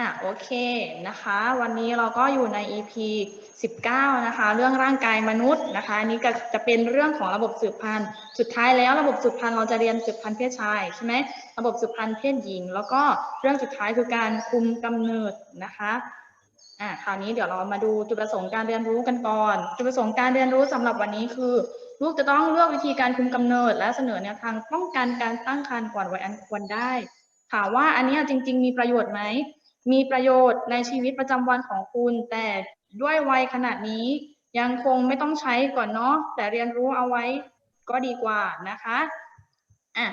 อะโอเคนะคะ วันนี้เราก็อยู่ใน EP 19 นะคะ เรื่องร่างกายมนุษย์นะคะอันนี้ก็จะเป็นเรื่องของระบบสืบพันธุ์สุดท้ายแล้วระบบสืบพันธุ์เราจะเรียนสืบพันธุ์เพศชายใช่ไหมระบบสืบพันธุ์เพศหญิง แล้วก็เรื่องสุดท้ายคือการคุมกำเนิดนะคะอะคราวนี้เดี๋ยวเรามาดูจุดประสงค์การเรียนรู้กันก่อนจุดประสงค์การเรียนรู้สำหรับวันนี้คือ ลูกจะต้องเลือกวิธีการคุมกำเนิด และเสนอแนวทางป้องกันการตั้งครรภ์ก่อนวัยอันควรได้ถามว่าอันนี้จริง ๆ มีประโยชน์ไหม มีประโยชน์ในชีวิตประจำวันของคุณ แต่ด้วยวัยขนาดนี้ยังคงไม่ต้องใช้ก่อนเนาะแต่เรียนรู้เอาไว้ก็ดีกว่านะคะอะ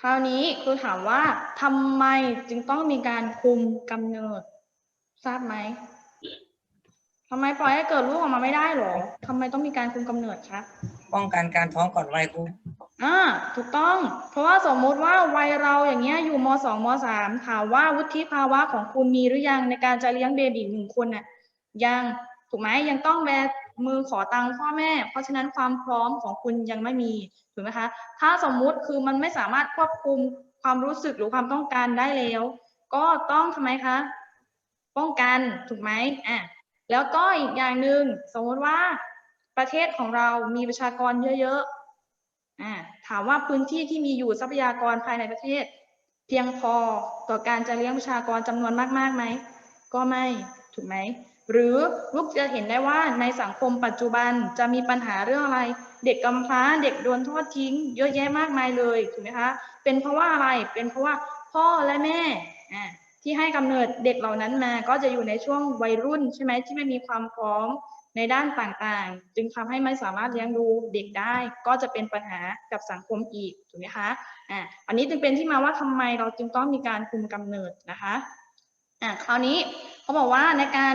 คราวนี้คือถามว่าทำไมจึงต้องมีการคุมกำเนิด ทราบไหมทำไมปล่อยให้เกิดลูกออกมาไม่ได้หรอทำไมต้องมีการคุมกำเนิดคะป้องกันการท้องก่อนวัยครู อ่าถูกต้อง เพราะว่าสมมุติว่าวัยเราอย่างเงี้ยอยู่มสองมสามถามว่าวุฒิภาวะของคุณมีหรือยังในการจะเลี้ยงเบบีหนึ่งคนน่ะยังถูกไหมยังต้องแบมือขอตังค์พ่อแม่ เพราะฉะนั้นความพร้อมของคุณยังไม่มีถูกไหมคะ ถ้าสมมุติคือมันไม่สามารถควบคุมความรู้สึกหรือความต้องการได้แล้ว ก็ต้องทำไมคะป้องกันถูกไหมอะแล้วก็อีกอย่างหนึ่งสมมติว่าประเทศของเรามีประชากรเยอะๆ อะถามว่าพื้นที่ที่มีอยู่ทรัพยากรภายในประเทศ เพียงพอต่อการจะเลี้ยงประชากรจำนวนมากๆไหมก็ไม่ถูกไหมหรือลูกจะเห็นได้ว่าในสังคมปัจจุบันจะมีปัญหาเรื่องอะไร เด็กกำพร้าเด็กโดนทอดทิ้ง เยอะแยะมากมายเลยถูกไหมคะเป็นเพราะว่าอะไรเป็นเพราะว่าพ่อและแม่ที่ให้กำเนิดเด็กเหล่านั้นมาก็จะอยู่ในช่วงวัยรุ่นใช่ไหมที่ไม่มีความพร้อม ในด้านต่างๆ จึงทำให้ไม่สามารถเลี้ยงดูเด็กได้ ก็จะเป็นปัญหากับสังคมอีกถูกไหมคะอ่าอันนี้จึงเป็นที่มาว่าทำไมเราจึงต้องมีการคุมกำเนิดนะคะอ่าคราวนี้เขาบอกว่าในการ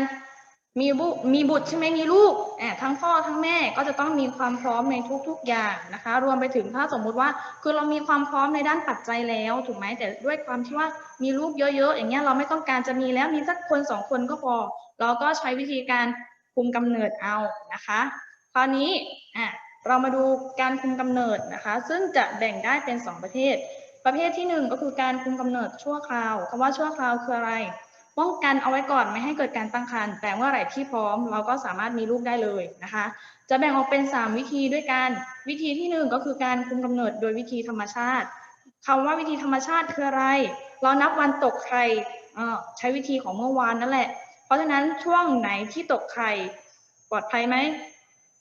มีบุมีบุตรใช่ไหมมีลูกอ่าทั้งพ่อทั้งแม่ก็จะต้องมีความพร้อมในทุกๆอย่างนะคะ รวมไปถึงถ้าสมมุติว่าคือเรามีความพร้อมในด้านปัจจัยแล้วถูกไหมแต่ด้วยความที่ว่ามีลูกเยอะๆ อย่างเงี้ยเราไม่ต้องการจะมีแล้วมีสักคนสองคนก็พอ เราก็ใช้วิธีการ คุมกำเนิดเอานะคะ คราวนี้อะเรามาดูการคุมกำเนิดนะคะ ซึ่งจะแบ่งได้เป็นสองประเภทประเภทที่หนึ่งก็คือการคุมกำเนิดชั่วคราวคำว่าชั่วคราวคืออะไร ป้องกันเอาไว้ก่อนไม่ให้เกิดการตั้งครรภ์แต่เมื่อไหร่ที่พร้อม เราก็สามารถมีลูกได้เลยนะคะ จะแบ่งออกเป็น 3 วิธีด้วยกัน วิธีที่ 1 ก็คือการคุมกำเนิดโดยวิธีธรรมชาติคำว่าวิธีธรรมชาติคืออะไร เรานับวันตกไข่อ่อใช้วิธีของเมื่อวานนั่นแหละ ราะฉะนั้นช่วงไหนที่ตกไข่ปลอดภัยไหม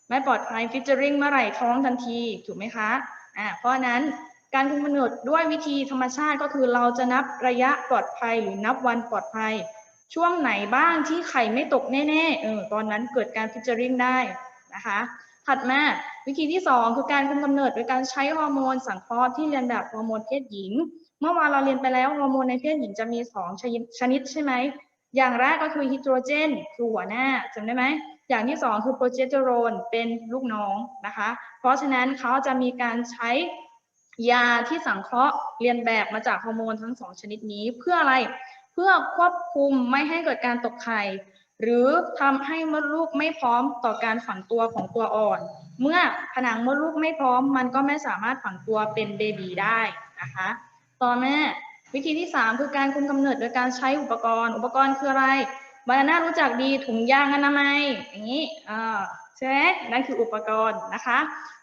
ไม่ปลอดภัยฟิชเจอริงเมื่อไหร่ท้องทันทีถูกไหมคะอ่าเพราะฉะนั้นการคุมกำเนิดด้วยวิธีธรรมชาติก็คือเราจะนับระยะปลอดภัยหรือนับวันปลอดภัย ช่วงไหนบ้างที่ไข่ไม่ตกแน่ๆเออตอนนั้นเกิดการฟิชเจอริงได้นะคะถัดมาวิธีที่ 2 คือการคุมกำเนิดโดยการใช้ฮอร์โมนสังเคราะห์ที่เรียนแบบฮอร์โมนเพศหญิง เมื่อวานเราเรียนไปแล้วฮอร์โมนในเพศหญิงจะมี 2ชชนิดใช่ไหม อย่างแรกก็คือฮิโดรเจนคือหัวหน้าจำได้ไหมอย่างที่ 2 คือโปรเจสเตอโรนเป็นลูกน้องนะคะ เพราะฉะนั้นเขาจะมีการใช้ยาที่สังเคราะห์เรียนแบบมาจากฮอร์โมนทั้งสองชนิดนี้เพื่ออะไรเพื่อควบคุมไม่ให้เกิดการตกไข่หรือทำให้มดลูกไม่พร้อมต่อการฝังตัวของตัวอ่อน เมื่อผนังมดลูกไม่พร้อมมันก็ไม่สามารถฝังตัวเป็นเบบีได้นะคะ ต่อมา วิธีที่ 3 คือการคุมกำเนิดโดยการใช้อุปกรณ์ อุปกรณ์คืออะไรบานาน่ารู้จักดีถุงยางอนามัยอย่างนี้ใช่ไหมนั่นคืออุปกรณ์นะคะ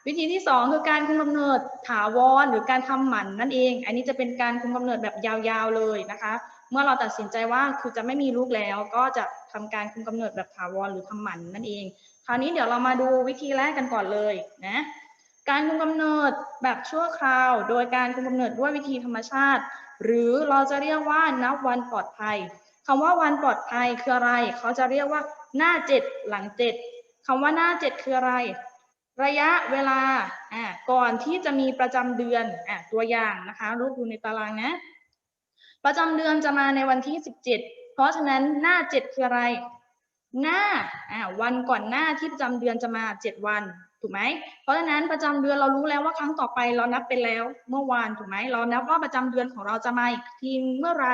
วิธีที่ 2 คือการคุมกำเนิดถาวรหรือการทำหมันนั่นเอง อันนี้จะเป็นการคุมกำเนิดแบบยาวๆเลยนะคะ เมื่อเราตัดสินใจว่าคือจะไม่มีลูกแล้ว ก็จะทำการคุมกำเนิดแบบถาวรหรือทำหมันนั่นเอง คราวนี้เดี๋ยวเรามาดูวิธีแรกกันก่อนเลยนะการคุมกำเนิดแบบชั่วคราว โดยการคุมกำเนิดด้วยวิธีธรรมชาติ หรือเราจะเรียกว่านับวันปลอดภัยคำว่าวันปลอดภัยคืออะไร เขาจะเรียกว่าหน้าเจ็ดหลังเจ็ดคำว่าหน้าเจ็ดคืออะไร ระยะเวลาอ่าก่อนที่จะมีประจำเดือนอ่าตัวอย่างนะคะรูปดูในตารางนะ ประจำเดือนจะมาในวันที่ 17 เพราะฉะนั้นหน้า7คืออะไร หน้าอ่าวันก่อนหน้าที่ประจำเดือนจะมา 7 วัน ถูกไหม เพราะฉะนั้นประจำเดือนเรารู้แล้วว่าครั้งต่อไปเรานับไปแล้วเมื่อวานถูกไหม เรานับว่าประจำเดือนของเราจะมาอีกทีเมื่อไร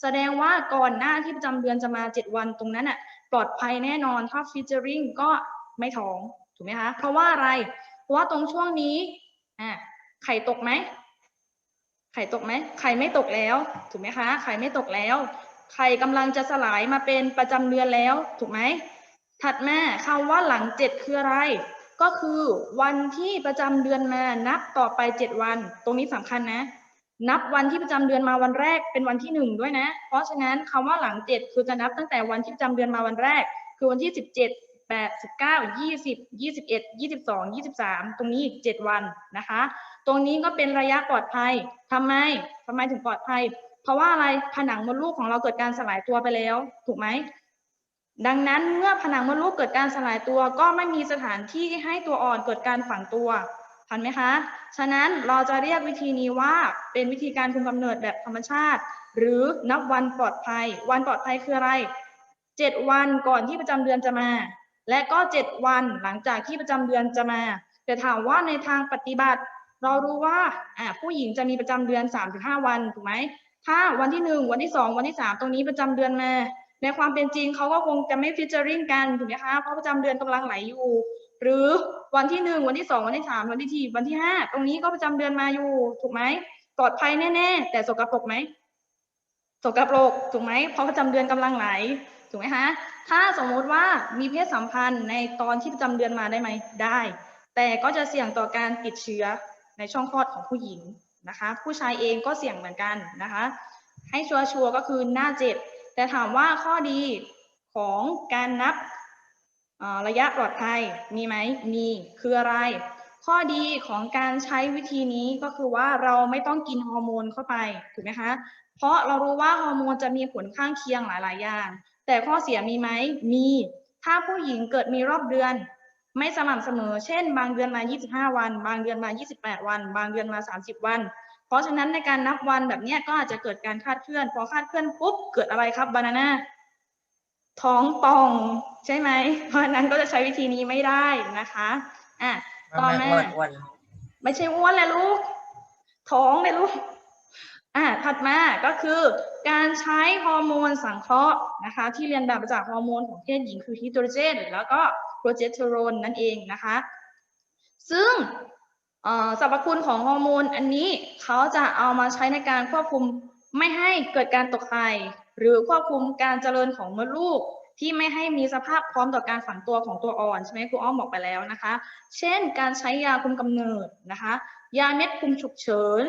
แสดงว่าก่อนหน้าที่ประจำเดือนจะมา 7 วันตรงนั้นอะปลอดภัยแน่นอนถ้าฟิชเจอริงก็ไม่ท้องถูกไหมคะเพราะว่าอะไร เพราะว่าตรงช่วงนี้อ่าไข่ตกไหมไข่ตกไหมไข่ไม่ตกแล้วถูกไหมคะไข่ไม่ตกแล้วไข่กำลังจะสลายมาเป็นประจำเดือนแล้วถูกไหมถัดมาคำว่าหลังเจ็ดคืออะไร ก็คือวันที่ประจำเดือนมานับต่อไปเจ็ดวัน ตรงนี้สำคัญนะ นับวันที่ประจำเดือนมาวันแรกเป็นวันที่หนึ่งด้วยนะ เพราะฉะนั้นคำว่าหลังเจ็ดคือจะนับตั้งแต่วันที่ประจำเดือนมาวันแรก คือวันที่สิบเจ็ดแปดสิบเก้ายี่สิบยี่สิบเอ็ดยี่สิบสองยี่สิบสามตรงนี้อีกเจ็ดวันนะคะ ตรงนี้ก็เป็นระยะปลอดภัยทำไมทำไมถึงปลอดภัย เพราะว่าอะไรผนังมดลูกของเราเกิดการสลายตัวไปแล้ว ถูกไหม ดังนั้นเมื่อผนังมดลูกเกิดการสลายตัว ก็ไม่มีสถานที่ให้ตัวอ่อนเกิดการฝังตัวทันไหมคะ ฉะนั้นเราจะเรียกวิธีนี้ว่าเป็นวิธีการคุมกำเนิดแบบธรรมชาติ หรือนับวันปลอดภัย วันปลอดภัยคืออะไรเจ็ดวันก่อนที่ประจำเดือนจะมา และก็เจ็ดวันหลังจากที่ประจำเดือนจะมา แต่ถามว่าในทางปฏิบัติ เรารู้ว่าผู้หญิงจะมีประจำเดือน3าถึงหวันถูกไหมถ้าวันที่หนึ่งวันที่สองวันที่สามตรงนี้ประจำเดือนมา ในความเป็นจริงเขาก็คงจะไม่ฟิชเจอริงกันถูกไหมคะเพราะประจำเดือนกำลังไหลอยู่ หรือวันที่หนึ่งวันที่สองวันที่สามวันที่สี่วันที่ห้าตรงนี้ก็ประจำเดือนมาอยู่ถูกไหมปลอดภัยแน่ๆแต่สกปรกไหมสกปรกถูกไหมเพราะประจำเดือนกำลังไหลถูกไหมคะถ้าสมมุติว่ามีเพศสัมพันธ์ในตอนที่ประจำเดือนมาได้ไหมได้ แต่ก็จะเสี่ยงต่อการติดเชื้อในช่องคลอดของผู้หญิงนะคะ ผู้ชายเองก็เสี่ยงเหมือนกันนะคะ ให้ชัวร์ชัวร์ๆก็คือหน้าเจ็ด แต่ถามว่าข้อดีของการนับระยะปลอดภัยมีไหมมีคืออะไร ข้อดีของการใช้วิธีนี้ก็คือว่าเราไม่ต้องกินฮอร์โมนเข้าไปถูกไหมคะเพราะเรารู้ว่าฮอร์โมนจะมีผลข้างเคียงหลาย ๆ อย่าง แต่ข้อเสียมีไหมมี ถ้าผู้หญิงเกิดมีรอบเดือน ไม่สม่ำเสมอ เช่น บางเดือนมา 25 วัน บางเดือนมา 28 วัน บางเดือนมา 30 วัน ราะฉะนั้นในการนับวันแบบเนี้ยก็อาจจะเกิดการคลาดเคลื่อน พอคลาดเคลื่อนปุ๊บเกิดอะไรครับบานาน่าท้องป่องใช่ไหม เพราะฉะนั้นก็จะใช้วิธีนี้ไม่ได้นะคะอะต่อไม่มาอ้วนอ้วนไม่ใช่อ้วนแหละลูก ท้องเลยลูกอ่าถัดมาก็คือการใช้ฮอร์โมนสังเคราะห์นะคะ ที่เรียนแบบมาจากฮอร์โมนของเพศหญิงคือฮิสโตรเจน แล้วก็โปรเจสเตอโรนนั่นเองนะคะ ซึ่งเอ่อ สรรพคุณของฮอร์โมนอันนี้เขาจะเอามาใช้ในการควบคุมไม่ให้เกิดการตกไข่หรือควบคุมการเจริญของมดลูกที่ไม่ให้มีสภาพพร้อมต่อการฝังตัวของตัวอ่อนใช่ไหมครูอ้อมบอกไปแล้วนะคะ เช่น การใช้ยาคุมกำเนิดนะคะ ยาเม็ดคุมฉุกเฉิน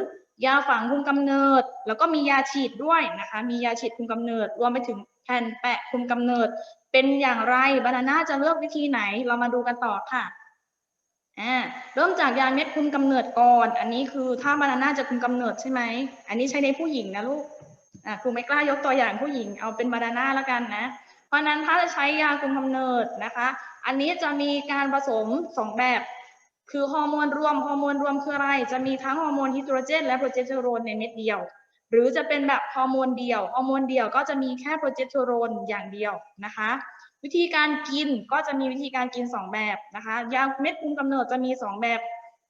ยาฝังคุมกำเนิด แล้วก็มียาฉีดด้วยนะคะ มียาฉีดคุมกำเนิด รวมไปถึงแผ่นแปะคุมกำเนิด เป็นอย่างไรบานาน่าจะเลือกวิธีไหนเรามาดูกันต่อค่ะ อ่าเริ่มจากยาเม็ดคุมกำเนิดก่อน อันนี้คือถ้าบานาน่าจะคุมกำเนิดใช่ไหม อันนี้ใช้ในผู้หญิงนะลูกอ่าครูไม่กล้ายกตัวอย่างผู้หญิงเอาเป็นบานาน่าแล้วกันนะ เพราะฉะนั้นถ้าจะใช้ยาคุมกำเนิดนะคะ อันนี้จะมีการผสมสองแบบ คือฮอร์โมนรวมฮอร์โมนรวมคืออะไร จะมีทั้งฮอร์โมนฮิสโตรเจน และโปรเจสเตอโรนในเม็ดเดียว หรือจะเป็นแบบฮอร์โมนเดียวฮอร์โมนเดียวก็จะมีแค่โปรเจสเตอโรนอย่างเดียวนะคะ วิธีการกินก็จะมีวิธีการกินสองแบบนะคะยาเม็ดคุมกำเนิดจะมีสองแบบ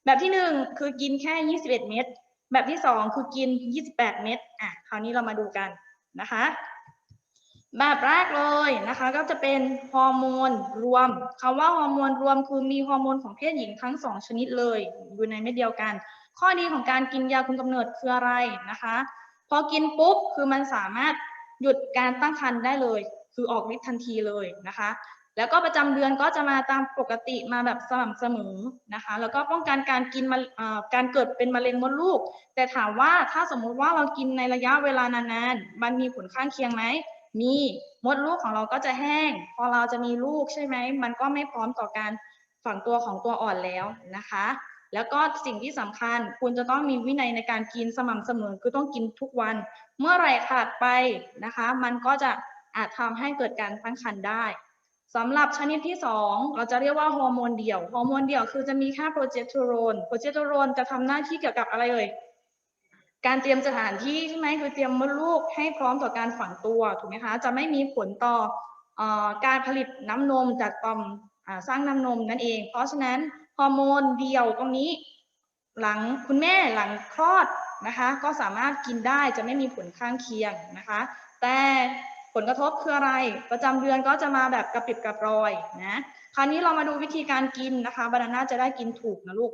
แบบที่หนึ่งคือกินแค่ 21 เม็ดแบบที่สองคือกิน 28 เม็ดอะคราวนี้เรามาดูกันนะคะ แบบแรกเลยนะคะก็จะเป็นฮอร์โมนรวมคำว่าฮอร์โมนรวมคือมีฮอร์โมนของเพศหญิงทั้งสองชนิดเลย อยู่ในเม็ดเดียวกัน ข้อดีของการกินยาคุมกำเนิดคืออะไรนะคะ พอกินปุ๊บคือมันสามารถหยุดการตั้งครรภ์ได้เลย คือออกฤทธิ์ทันทีเลยนะคะ แล้วก็ประจำเดือนก็จะมาตามปกติมาแบบสม่ำเสมอนะคะ แล้วก็ป้องกันการกินมาการเกิดเป็นมะเร็งมดลูก แต่ถามว่าถ้าสมมุติว่าเรากินในระยะเวลานานๆ มันมีผลข้างเคียงไหมมีมดลูกของเราก็จะแห้ง พอเราจะมีลูกใช่ไหม มันก็ไม่พร้อมต่อการฝังตัวของตัวอ่อนแล้วนะคะ แล้วก็สิ่งที่สำคัญคุณจะต้องมีวินัยในการกินสม่ำเสมอคือต้องกินทุกวัน เมื่อไหร่ขาดไปนะคะ มันก็จะ อาจทำให้เกิดการตั้งครรภ์ได้สำหรับชนิดที่สองเราจะเรียกว่าฮอร์โมนเดี่ยว ฮอร์โมนเดี่ยวคือจะมีแค่โปรเจสเตอโรน โปรเจสเตอโรนจะทำหน้าที่เกี่ยวกับอะไรเอ่ย การเตรียมสถานที่ใช่ไหมคือเตรียมมดลูกให้พร้อมต่อการฝังตัวถูกไหมคะ จะไม่มีผลต่อออการผลิตน้ำนมจากต่อมสร้างน้ำนมนั่นเอง เพราะฉะนั้นฮอร์โมนเดี่ยวตรงนี้ หลังคุณแม่หลังคลอดนะคะ ก็สามารถกินได้จะไม่มีผลข้างเคียงนะคะ แต่ ผลกระทบคืออะไร ประจำเดือนก็จะมาแบบกระปิบกระปรอยนะ คราวนี้เรามาดูวิธีการกินนะคะบานาน่าจะได้กินถูกนะลูก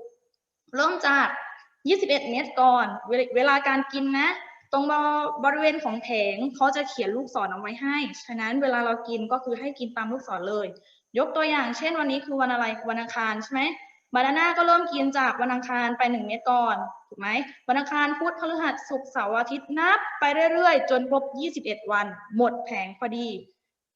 เริ่มจาก 21 เม็ดก่อนเวเวลาการกินนะ ตรงบริเวณของแผงเขาจะเขียนลูกศรเอาไว้ให้ ฉะนั้นเวลาเรากินก็คือให้กินตามลูกศรเลย ยกตัวอย่างเช่นวันนี้คือวันอะไร วันอังคารใช่ไหม บานาน่าก็เริ่มกินจากวันอังคารไปหนึ่งเม็ดก่อน ถูกไหมวันอังคารพุธพฤหัสศุกร์เสาร์อาทิตย์นับไปเรื่อยๆ จนครบ 21 วัน หมดแผงพอดี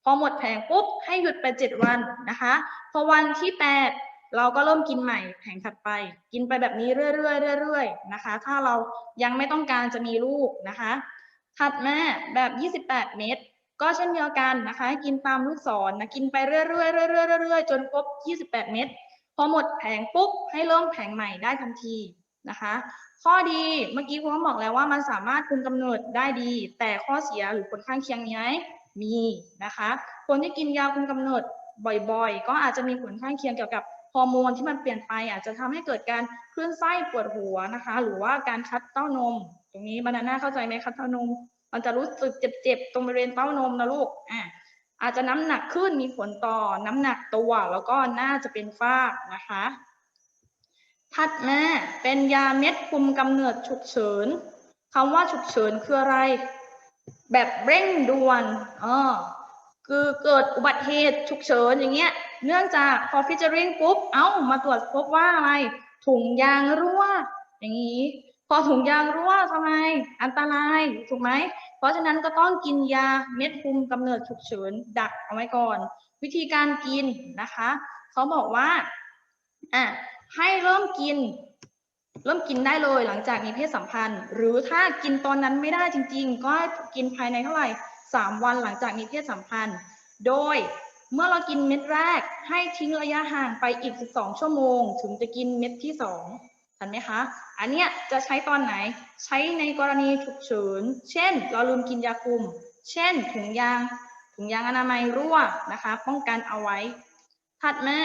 พอหมดแผงปุ๊บ ให้หยุดไป 7 วันนะคะ พอวันที่ 8 เราก็เริ่มกินใหม่แผงถัดไป กินไปแบบนี้เรื่อยๆเรื่อยๆนะคะ ถ้าเรายังไม่ต้องการจะมีลูกนะคะ ถัดมาแบบ 28 เม็ดก็เช่นเดียวกันนะคะ กินตามลูกศรนะกินไปเรื่อยๆเรื่อยๆเรื่อยๆจนครบ 28 เม็ด พอหมดแผงปุ๊บให้เริ่มแผงใหม่ได้ทันทีนะคะ ข้อดีเมื่อกี้คุณก็บอกแล้วว่ามันสามารถคุมกำเนิดได้ดี แต่ข้อเสียหรือผลข้างเคียงมีไหมมีนะคะ คนที่กินยาคุมกำเนิดบ่อยๆ ก็อาจจะมีผลข้างเคียงเกี่ยวกับฮอร์โมนที่มันเปลี่ยนไป อาจจะทำให้เกิดการคลื่นไส้ปวดหัวนะคะ หรือว่าการคัดเต้านม ตรงนี้บานาน่าเข้าใจไหมคัดเต้านม มันจะรู้สึกเจ็บๆตรงบริเวณเต้านมนะลูกอะ อาจจะน้ำหนักขึ้นมีผลต่อน้ำหนักตัว แล้วก็น่าจะเป็นฝ้านะคะ ถัดมาเป็นยาเม็ดคุมกำเนิดฉุกเฉินคำว่าฉุกเฉินคืออะไร แบบเร่งด่วนเออคือเกิดอุบัติเหตุฉุกเฉินอย่างเงี้ย เนื่องจากพอฟิชเจอริงปุ๊บ เอ้า มาตรวจพบว่าอะไร ถุงยางรั่ว อย่างนี้ พอถุงยางรั่วทำไมอันตรายถูกไหม เพราะฉะนั้นก็ต้องกินยาเม็ดคุมกำเนิดฉุกเฉินดักเอาไว้ก่อน วิธีการกินนะคะเขาบอกว่าอะให้เริ่มกิน เริ่มกินได้เลยหลังจากมีเพศสัมพันธ์ หรือถ้ากินตอนนั้นไม่ได้จริง ๆ ก็กินภายในเท่าไหร่สามวันหลังจากมีเพศสัมพันธ์ โดยเมื่อเรากินเม็ดแรกให้ทิ้งระยะห่างไปอีก 12 ชั่วโมง ถึงจะกินเม็ดที่สอง ทันไหมคะ อันเนี้ยจะใช้ตอนไหน ใช้ในกรณีฉุกเฉิน เช่น เราลืมกินยาคุม เช่น ถุงยาง ถุงยางอนามัยรั่วนะคะ ป้องกันเอาไว้ ถัดมา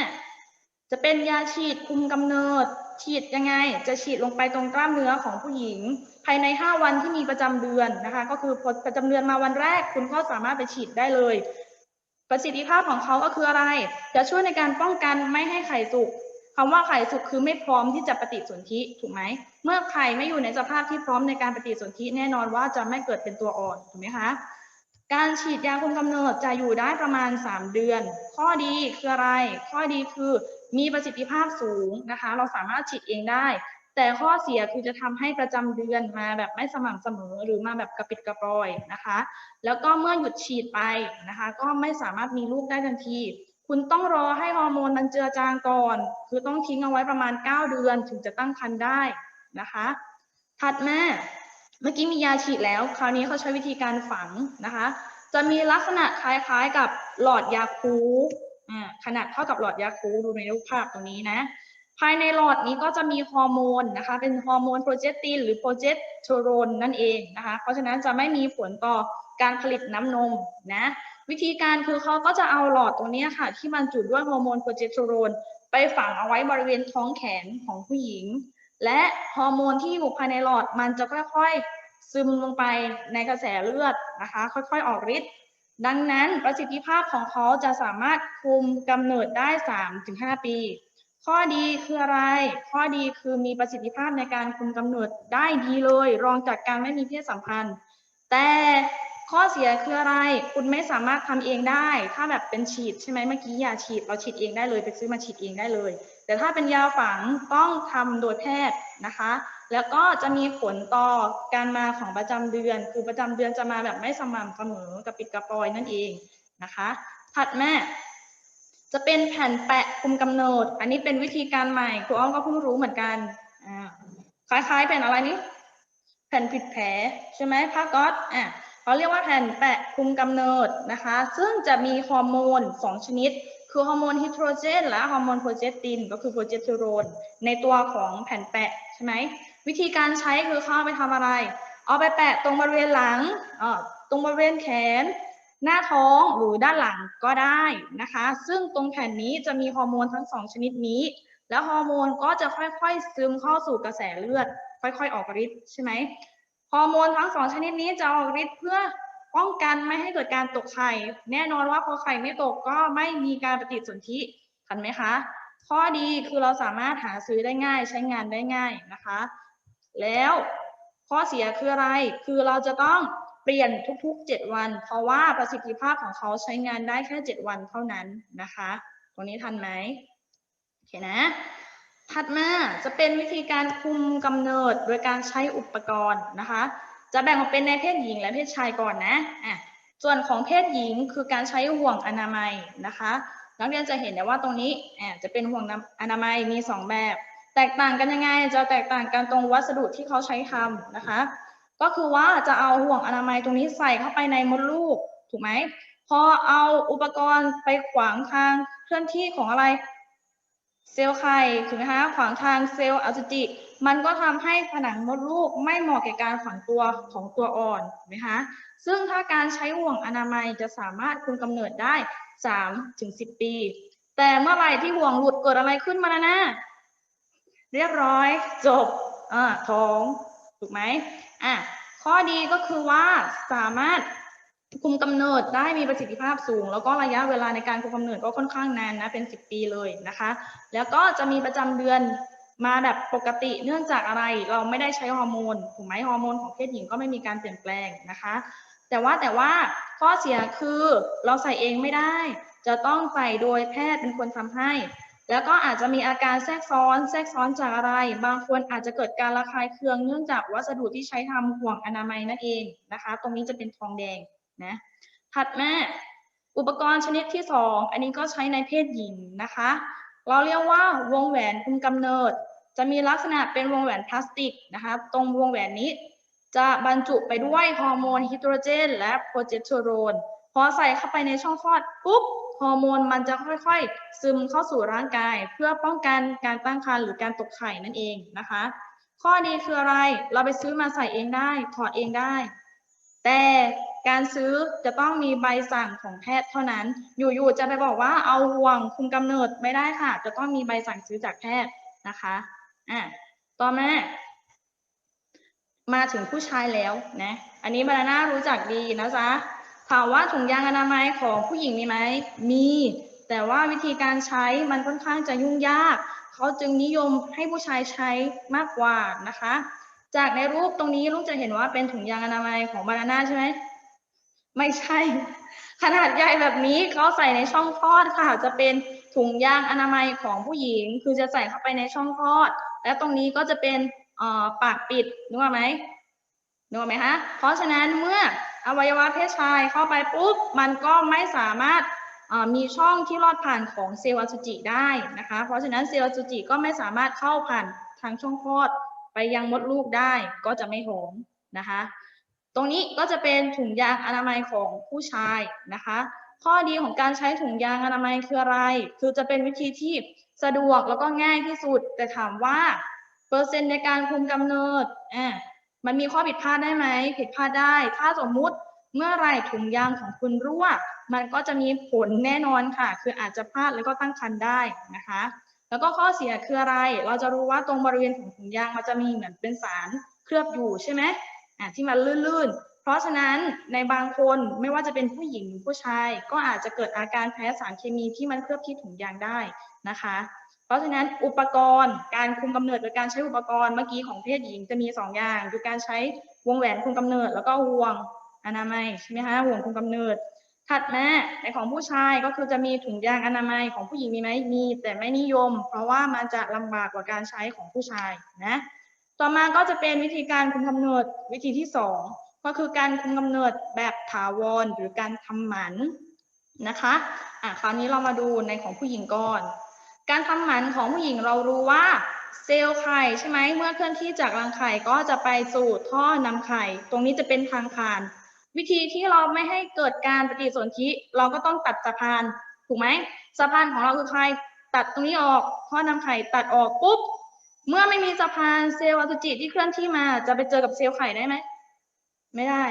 จะเป็นยาฉีดคุมกำเนิด ฉีดยังไง จะฉีดลงไปตรงกล้ามเนื้อของผู้หญิง ภายใน 5 วันที่มีประจำเดือนนะคะ ก็คือพอประจำเดือนมาวันแรก คุณก็สามารถไปฉีดได้เลย ประสิทธิภาพของเขาก็คืออะไร จะช่วยในการป้องกันไม่ให้ไข่สุก คำว่าไข่สุกคือไม่พร้อมที่จะปฏิสนธิถูกไหม เมื่อไข่ไม่อยู่ในสภาพที่พร้อมในการปฏิสนธิแน่นอนว่าจะไม่เกิดเป็นตัวอ่อนถูกไหมคะ การฉีดยาคุมกำเนิดจะอยู่ได้ประมาณ 3 เดือน ข้อดีคืออะไร ข้อดีคือมีประสิทธิภาพสูงนะคะ เราสามารถฉีดเองได้ แต่ข้อเสียคือจะทำให้ประจำเดือนมาแบบไม่สม่ำเสมอหรือมาแบบกระปิดกระปรอยนะคะ แล้วก็เมื่อหยุดฉีดไปนะคะ ก็ไม่สามารถมีลูกได้ทันที คุณต้องรอให้ฮอร์โมนมันเจือจางก่อน คือต้องทิ้งเอาไว้ประมาณ 9 เดือนถึงจะตั้งครรภ์ได้นะคะ ถัดมาเมื่อกี้มียาฉีดแล้ว คราวนี้เขาใช้วิธีการฝังนะคะ จะมีลักษณะคล้ายๆกับหลอดยาคูอ่าขนาดเท่ากับหลอดยาคูดูในรูปภาพตรงนี้นะ ภายในหลอดนี้ก็จะมีฮอร์โมนนะคะ เป็นฮอร์โมนโปรเจสตินหรือโปรเจสเทอโรนนั่นเองนะคะ เพราะฉะนั้นจะไม่มีผลต่อการผลิตน้ำนมนะ วิธีการคือเขาก็จะเอาหลอดตรงนี้ค่ะ ที่มันจุดด้วยฮอร์โมนโปรเจสเทอโรนไปฝังเอาไว้บริเวณท้องแขนของผู้หญิง และฮอร์โมนที่อยู่ภายในหลอดมันจะค่อยๆ ซึมลงไปในกระแสเลือดนะคะ ค่อยๆออกฤทธิ์ดังนั้นประสิทธิภาพของเขาจะสามารถคุมกำเนิดได้ 3-5 ปี ข้อดีคืออะไร ข้อดีคือมีประสิทธิภาพในการคุมกำเนิดได้ดีเลย รองจากการไม่มีเพศสัมพันธ์ แต่ ข้อเสียคืออะไร คุณไม่สามารถทำเองได้ ถ้าแบบเป็นฉีดใช่ไหมเมื่อกี้ยาฉีดเราฉีดเองได้เลย ไปซื้อมาฉีดเองได้เลย แต่ถ้าเป็นยาฝังต้องทำโดยแพทย์นะคะ แล้วก็จะมีผลต่อการมาของประจำเดือน คือประจำเดือนจะมาแบบไม่สม่ำเสมอกระปิดกระปอยนั่นเองนะคะถัดมาจะเป็นแผ่นแปะคุมกำเนิด อันนี้เป็นวิธีการใหม่ครูอ้อมก็เพิ่งรู้เหมือนกันคล้ายๆแผ่นอะไรนี้ แผ่นปิดแผลใช่ไหมผ้าก๊อซอะ เขาเรียกว่าแผ่นแปะคุมกำเนิดนะคะ ซึ่งจะมีฮอร์โมนสองชนิด คือฮอร์โมนฮิสโตรเจน และฮอร์โมนโปรเจสติน ก็คือโปรเจสเตอโรน ในตัวของแผ่นแปะใช่ไหม วิธีการใช้คือเข้าไปทำอะไร เอาไปแปะตรงบริเวณหลังตรงบริเวณแขน หน้าท้องหรือด้านหลังก็ได้นะคะ ซึ่งตรงแผ่นนี้จะมีฮอร์โมนทั้งสองชนิดนี้ แล้วฮอร์โมนก็จะค่อยๆซึมเข้าสู่กระแสเลือด ค่อยๆ ออกฤทธิ์ใช่ไหม ฮอร์โมนทั้งสองชนิดนี้จะออกฤทธิ์เพื่อป้องกันไม่ให้เกิดการตกไข่ แน่นอนว่าพอไข่ไม่ตกก็ไม่มีการปฏิสนธิทันไหมคะ ข้อดีคือเราสามารถหาซื้อได้ง่ายใช้งานได้ง่ายนะคะ แล้วข้อเสียคืออะไร คือเราจะต้องเปลี่ยนทุกๆ 7 วัน เพราะว่าประสิทธิภาพของเขาใช้งานได้แค่ 7 วันเท่านั้นนะคะ ตรงนี้ทันไหมโอเคนะ ถัดมาจะเป็นวิธีการคุมกำเนิดโดยการใช้อุปกรณ์นะคะ จะแบ่งออกเป็นในเพศหญิงและเพศชายก่อนนะอะส่วนของเพศหญิงคือการใช้ห่วงอนามัยนะคะนักเรียนจะเห็นได้ว่าตรงนี้อะจะเป็นห่วงอนามัยมี 2 แบบ แตกต่างกันยังไง จะแตกต่างกันตรงวัสดุที่เขาใช้ทำนะคะ ก็คือว่าจะเอาห่วงอนามัยตรงนี้ใส่เข้าไปในมดลูกถูกไหมพอเอาอุปกรณ์ไปขวางทางเคลื่อนที่ของอะไร เซลล์ไข่ถูกไหมคะขวางทางเซลล์อสุจิ มันก็ทำให้ผนังมดลูกไม่เหมาะแก่การฝังตัวของตัวอ่อนถูกไหมคะซึ่งถ้าการใช้ห่วงอนามัยจะสามารถคุมกำเนิดได้3ถึง10 ปี แต่เมื่อไหร่ที่ห่วงหลุดเกิดอะไรขึ้นมานะนะเรียบร้อยจบอ่าท้องถูกไหมอะข้อดีก็คือว่าสามารถ คุมกำเนิดได้มีประสิทธิภาพสูง แล้วก็ระยะเวลาในการคุมกำเนิดก็ค่อนข้างนานนะเป็น 10 ปีเลยนะคะ แล้วก็จะมีประจำเดือนมาแบบปกติเนื่องจากอะไรเราไม่ได้ใช้ฮอร์โมนถูกไหมฮอร์โมนของเพศหญิงก็ไม่มีการเปลี่ยนแปลงนะคะ แต่ว่าแต่ว่าข้อเสียคือเราใส่เองไม่ได้ จะต้องใส่โดยแพทย์เป็นคนทำให้ แล้วก็อาจจะมีอาการแทรกซ้อนแทรกซ้อนจากอะไร บางคนอาจจะเกิดการระคายเคืองเนื่องจากวัสดุที่ใช้ทำห่วงอนามัยนั่นเองนะคะ ตรงนี้จะเป็นทองแดง นะถัดมาอุปกรณ์ชนิดที่สองอันนี้ก็ใช้ในเพศหญิงนะคะ เราเรียกว่าวงแหวนคุมกำเนิด จะมีลักษณะเป็นวงแหวนพลาสติกนะคะตรงวงแหวนนี้จะบรรจุไปด้วยฮอร์โมนฮิโดรเจน และโปรเจสเตอโรนพอใส่เข้าไปในช่องคลอดปุ๊บฮอร์โมนมันจะค่อยๆ ซึมเข้าสู่ร่างกาย เพื่อป้องกันการตั้งครรภ์หรือการตกไข่นั่นเองนะคะ ข้อดีคืออะไรเราไปซื้อมาใส่เองได้ถอดเองได้ แต่ การซื้อจะต้องมีใบสั่งของแพทย์เท่านั้น อยู่ๆจะไปบอกว่าเอาห่วงคุมกำเนิดไม่ได้ค่ะ จะต้องมีใบสั่งซื้อจากแพทย์นะคะอะต่อมามาถึงผู้ชายแล้วนะ อันนี้บานาน่ารู้จักดีนะจ๊ะถามว่าถุงยางอนามัยของผู้หญิงมีไหม มี แต่ว่าวิธีการใช้มันค่อนข้างจะยุ่งยาก เขาจึงนิยมให้ผู้ชายใช้มากกว่านะคะ จากในรูปตรงนี้ลูกจะเห็นว่าเป็นถุงยางอนามัยของบานาน่าใช่ไหม ไม่ใช่ ขนาดใหญ่แบบนี้เขาใส่ในช่องคลอดค่ะ จะเป็นถุงยางอนามัยของผู้หญิง คือจะใส่เข้าไปในช่องคลอด และตรงนี้ก็จะเป็นปากปิดนึกออกไหมนึกออกไหมคะเพราะฉะนั้นเมื่ออวัยวะเพศชายเข้าไปปุ๊บมันก็ไม่สามารถมีช่องที่ลอดผ่านของเซลล์อสุจิได้นะคะ เพราะฉะนั้นเซลล์อสุจิก็ไม่สามารถเข้าผ่านทางช่องคลอดไปยังมดลูกได้ก็จะไม่ท้องนะคะ ตรงนี้ก็จะเป็นถุงยางอนามัยของผู้ชายนะคะ ข้อดีของการใช้ถุงยางอนามัยคืออะไร คือจะเป็นวิธีที่สะดวกแล้วก็ง่ายที่สุด แต่ถามว่าเปอร์เซ็นต์ในการคุมกำเนิดอะมันมีข้อผิดพลาดได้ไหม ผิดพลาดได้ ถ้าสมมุติเมื่อไรถุงยางของคุณรั่ว มันก็จะมีผลแน่นอนค่ะ คืออาจจะพลาดแล้วก็ตั้งครรภ์ได้นะคะ แล้วก็ข้อเสียคืออะไร เราจะรู้ว่าตรงบริเวณของถุงยางมันจะมีเหมือนเป็นสารเคลือบอยู่ใช่ไหม อะที่มันลื่นๆ เพราะฉะนั้นในบางคนไม่ว่าจะเป็นผู้หญิงหรือผู้ชาย ก็อาจจะเกิดอาการแพ้สารเคมีที่มันเคลือบที่ถุงยางได้นะคะ เพราะฉะนั้นอุปกรณ์การคุมกำเนิดโดยการใช้อุปกรณ์เมื่อกี้ของเพศหญิงจะมีสองอย่าง คือการใช้วงแหวนคุมกำเนิด แล้วก็ห่วงอนามัยใช่ไหมคะห่วงคุมกำเนิดถัดมาในของผู้ชายก็คือจะมีถุงยางอนามัยของผู้หญิงมีไหมมีแต่ไม่นิยม เพราะว่ามันจะลำบากกว่าการใช้ของผู้ชายนะ ต่อมาก็จะเป็นวิธีการคุมกำเนิดวิธีที่สองก็คือการคุมกำเนิดแบบถาวรหรือการทำหมันนะคะอะคราวนี้เรามาดูในของผู้หญิงก่อน การทำหมันของผู้หญิงเรารู้ว่าเซลล์ไข่ใช่ไหมเมื่อเคลื่อนที่จากรังไข่ก็จะไปสู่ท่อนำไข่ ตรงนี้จะเป็นทางผ่าน วิธีที่เราไม่ให้เกิดการปฏิสนธิเราก็ต้องตัดสะพานถูกไหมสะพานของเราคือใครตัดตรงนี้ออกท่อนำไข่ตัดออกปุ๊บ เมื่อไม่มีสะพานเซลล์อสุจิที่เคลื่อนที่มา จะไปเจอกับเซลล์ไข่ได้ไหม ไม่ได้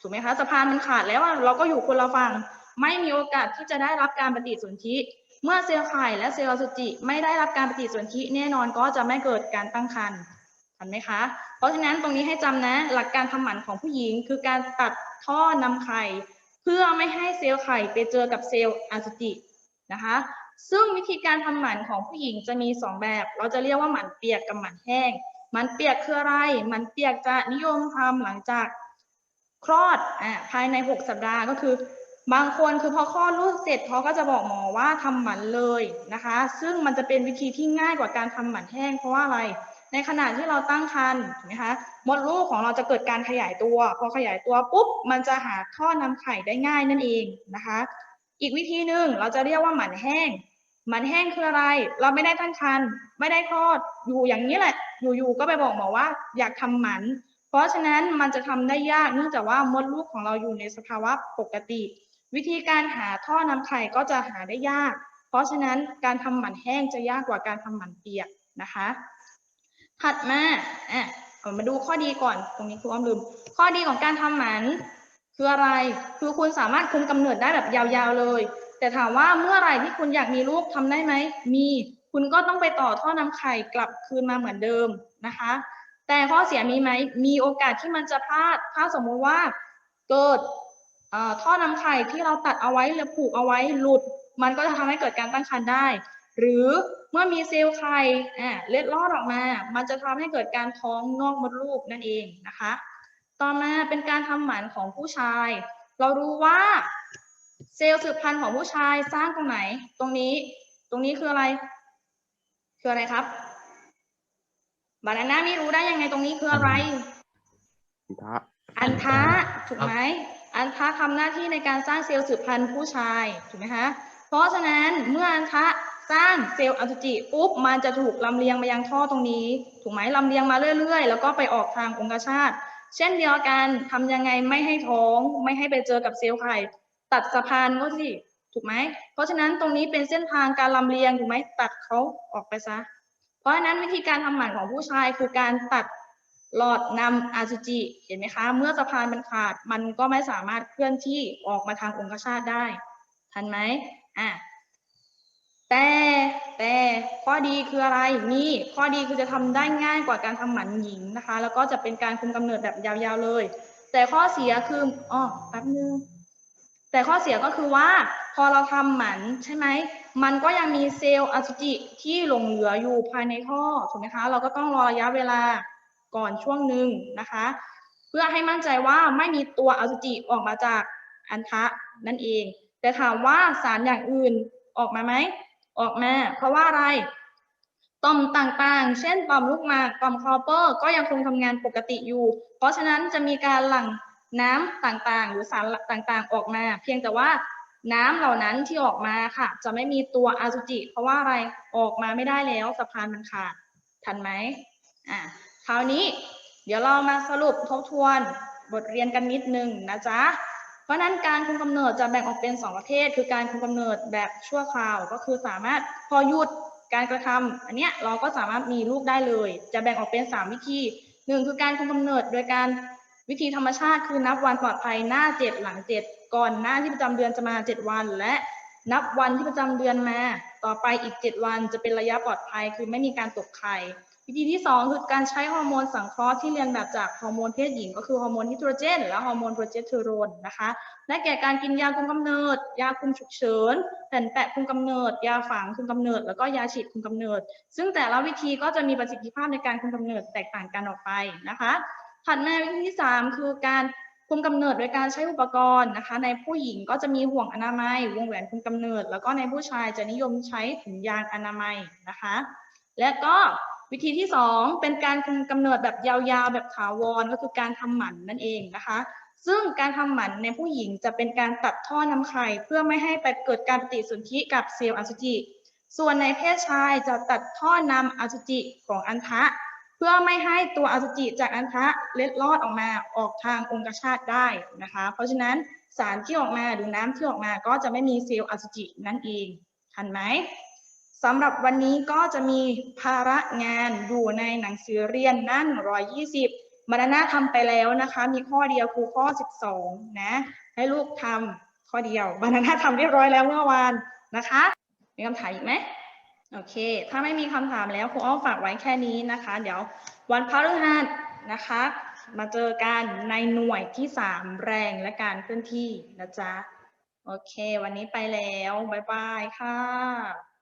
ถูกไหมคะสะพานมันขาดแล้วอะเราก็อยู่คนละฝั่ง ไม่มีโอกาสที่จะได้รับการปฏิสนธิ เมื่อเซลล์ไข่และเซลล์อสุจิไม่ได้รับการปฏิสนธิแน่นอนก็จะไม่เกิดการตั้งครรภ์เห็นไหมคะ เพราะฉะนั้นตรงนี้ให้จำนะ หลักการทำหมันของผู้หญิง คือการตัดท่อนำไข่ เพื่อไม่ให้เซลล์ไข่ไปเจอกับเซลล์อสุจินะคะ ซึ่งวิธีการทำหมันของผู้หญิงจะมี 2 แบบ เราจะเรียกว่าหมันเปียกกับหมันแห้ง หมันเปียกคืออะไร หมันเปียกจะนิยมทำหลังจากคลอดอ่าภายใน 6 สัปดาห์ก็คือบางคนคือพอคลอดลูกเสร็จเขาก็จะบอกหมอว่าทำหมันเลยนะคะ ซึ่งมันจะเป็นวิธีที่ง่ายกว่าการทำหมันแห้ง เพราะว่าอะไร ในขณะที่เราตั้งครรภ์ถูกไหมคะมดลูกของเราจะเกิดการขยายตัว พอขยายตัวปุ๊บมันจะหาท่อนำไข่ได้ง่ายนั่นเองนะคะ อีกวิธีหนึ่งเราจะเรียกว่าหมันแห้ง หมันแห้งคืออะไร เราไม่ได้ตั้งครรภ์ไม่ได้คลอดอยู่อย่างนี้แหละ อยู่ๆก็ไปบอกหมอว่าอยากทำหมัน เพราะฉะนั้นมันจะทำได้ยากเนื่องจากว่ามดลูกของเราอยู่ในสภาวะปกติ วิธีการหาท่อนำไข่ก็จะหาได้ยาก เพราะฉะนั้นการทำหมันแห้งจะยากกว่าการทำหมันเปียกนะคะ ถัดมาอะมาดูข้อดีก่อน ตรงนี้ครูอ้อมลืม ข้อดีของการทำหมัน คืออะไร คือคุณสามารถคุมกำเนิดได้แบบยาวๆเลย แต่ถามว่าเมื่อไหร่ที่คุณอยากมีลูกทำได้ไหม มี คุณก็ต้องไปต่อท่อนำไข่กลับคืนมาเหมือนเดิมนะคะ แต่ข้อเสียมีไหม มีโอกาสที่มันจะพลาด ถ้าสมมุติว่าเกิดท่อนำไข่ที่เราตัดเอาไว้หรือผูกเอาไว้หลุด มันก็จะทำให้เกิดการตั้งครรภ์ได้ หรือเมื่อมีเซลล์ไข่เล็ดลอดออกมา มันจะทำให้เกิดการท้องนอกมดลูกนั่นเองนะคะ ต่อมาเป็นการทำหมันของผู้ชาย เรารู้ว่าเซลล์สืบพันธุ์ของผู้ชายสร้างตรงไหน ตรงนี้ ตรงนี้คืออะไร คืออะไรครับ บานาน่าไม่รู้ได้ยังไงตรงนี้คืออะไรพระอันทะถูกไหม อันทะทำหน้าที่ในการสร้างเซลล์สืบพันธุ์ผู้ชาย ถูกไหมคะ เพราะฉะนั้นเมื่ออันทะสร้างเซลล์อสุจิปุ๊บมันจะถูกลำเลียงมายังท่อตรงนี้ ถูกไหมลำเลียงมาเรื่อย ๆ แล้วก็ไปออกทางองคชาต เช่นเดียวกันทำยังไงไม่ให้ท้อง ไม่ให้ไปเจอกับเซลล์ไข่ตัดสะพานก็สิถูกไหม เพราะฉะนั้นตรงนี้เป็นเส้นทางการลำเลียงถูกไหมตัดเขาออกไปซะ เพราะฉะนั้นวิธีการทำหมันของผู้ชายคือการตัดหลอดนำอสุจิเห็นไหมคะ เมื่อสะพานมันขาดมันก็ไม่สามารถเคลื่อนที่ออกมาทางองคชาตได้ ทันไหมอะ แต่แต่ข้อดีคืออะไรนี่ข้อดีคือจะทำได้ง่ายกว่าการทำหมันหญิงนะคะ แล้วก็จะเป็นการคุมกำเนิดแบบยาวๆเลย แต่ข้อเสียคืออ๋อแป๊บนึงแต่ข้อเสียก็คือว่าพอเราทำหมันใช่ไหมมันก็ยังมีเซลล์อสุจิที่หลงเหลืออยู่ภายในท่อถูกไหมคะ เราก็ต้องรอระยะเวลาก่อนช่วงหนึ่งนะคะ เพื่อให้มั่นใจว่าไม่มีตัวอสุจิออกมาจากอันทะนั่นเอง แต่ถามว่าสารอย่างอื่นออกมาไหม ออกมา เพราะว่าอะไร ต่อมต่างๆ เช่นต่อมลูกหมากต่อมคอเปอร์ ก็ยังคงทำงานปกติอยู่ เพราะฉะนั้นจะมีการหลั่งน้ำต่างๆ หรือสารต่างๆ ออกมา เพียงแต่ว่าน้ำเหล่านั้นที่ออกมาค่ะ จะไม่มีตัวอสุจิ เพราะว่าอะไรออกมาไม่ได้แล้วสะพานมันขาดทันไหมอะคราวนี้ เดี๋ยวเรามาสรุปทบทวนบทเรียนกันนิดนึงนะจ๊ะ เพราะนั้นการคุมกำเนิดจะแบ่งออกเป็น 2 ประเภทคือการคุมกำเนิดแบบชั่วคราว ก็คือสามารถพอหยุดการกระทำอันเนี้ยเราก็สามารถมีลูกได้เลย จะแบ่งออกเป็น 3 วิธีหนึ่งคือการคุมกำเนิดโดยการวิธีธรรมชาติคือนับวันปลอดภัยหน้า 7 หลัง 7 ก่อนหน้าที่ประจำเดือนจะมา 7 วัน และนับวันที่ประจำเดือนมา ต่อไปอีก 7 วันจะเป็นระยะปลอดภัย คือไม่มีการตกไข่ วิธีที่ 2 คือการใช้ฮอร์โมนสังเคราะห์ที่เรียนแบบจากฮอร์โมนเพศหญิง ก็คือฮอร์โมนฮิสโตรเจน และฮอร์โมนโปรเจสเตอโรนนะคะและแก่การกินยาคุมกำเนิด ยาคุมฉุกเฉินแผ่นแปะคุมกำเนิด ยาฝังคุมกำเนิด แล้วก็ยาฉีดคุมกำเนิด ซึ่งแต่ละวิธีก็จะมีประสิทธิภาพในการคุมกำเนิดแตกต่างกันออกไปนะคะถัดมาวิธีที่ 3 คือการคุมกำเนิดโดยการใช้อุปกรณ์นะคะ ในผู้หญิงก็จะมีห่วงอนามัย วงแหวนคุมกำเนิด แล้วก็ในผู้ชายจะนิยมใช้ถุงยางอนามัยนะคะ และก็ วิธีที่ 2 เป็นการคุมกำเนิดแบบยาวๆ แบบถาวรก็คือการทำหมันนั่นเองนะคะ ซึ่งการทำหมันในผู้หญิงจะเป็นการตัดท่อนำไข่เพื่อไม่ให้ไปเกิดการปฏิสนธิกับเซลล์อสุจิ ส่วนในเพศชายจะตัดท่อนำอสุจิของอันทะ เพื่อไม่ให้ตัวอสุจิจากอันทะเล็ดลอดออกมาออกทางองคชาตได้นะคะ เพราะฉะนั้นสารที่ออกมาหรือน้ำที่ออกมาก็จะไม่มีเซลล์อสุจินั่นเองทันไหม สำหรับวันนี้ก็จะมีภาระงานอยู่ในหนังสือเรียนนั่น 120มานาทำไปแล้วนะคะ มีข้อเดียวคือข้อ 12 นะ ให้ลูกทำข้อเดียวบานาน่าทำเรียบร้อยแล้วเมื่อวานนะคะ มีคำถามอีกไหมโอเค ถ้าไม่มีคำถามแล้วครูอ้อมฝากไว้แค่นี้นะคะ เดี๋ยววันพฤหัสนะคะ มาเจอกันในหน่วยที่ 3 แรงและการเคลื่อนที่นะจ๊ะ โอเค วันนี้ไปแล้ว บ๊ายบายค่ะ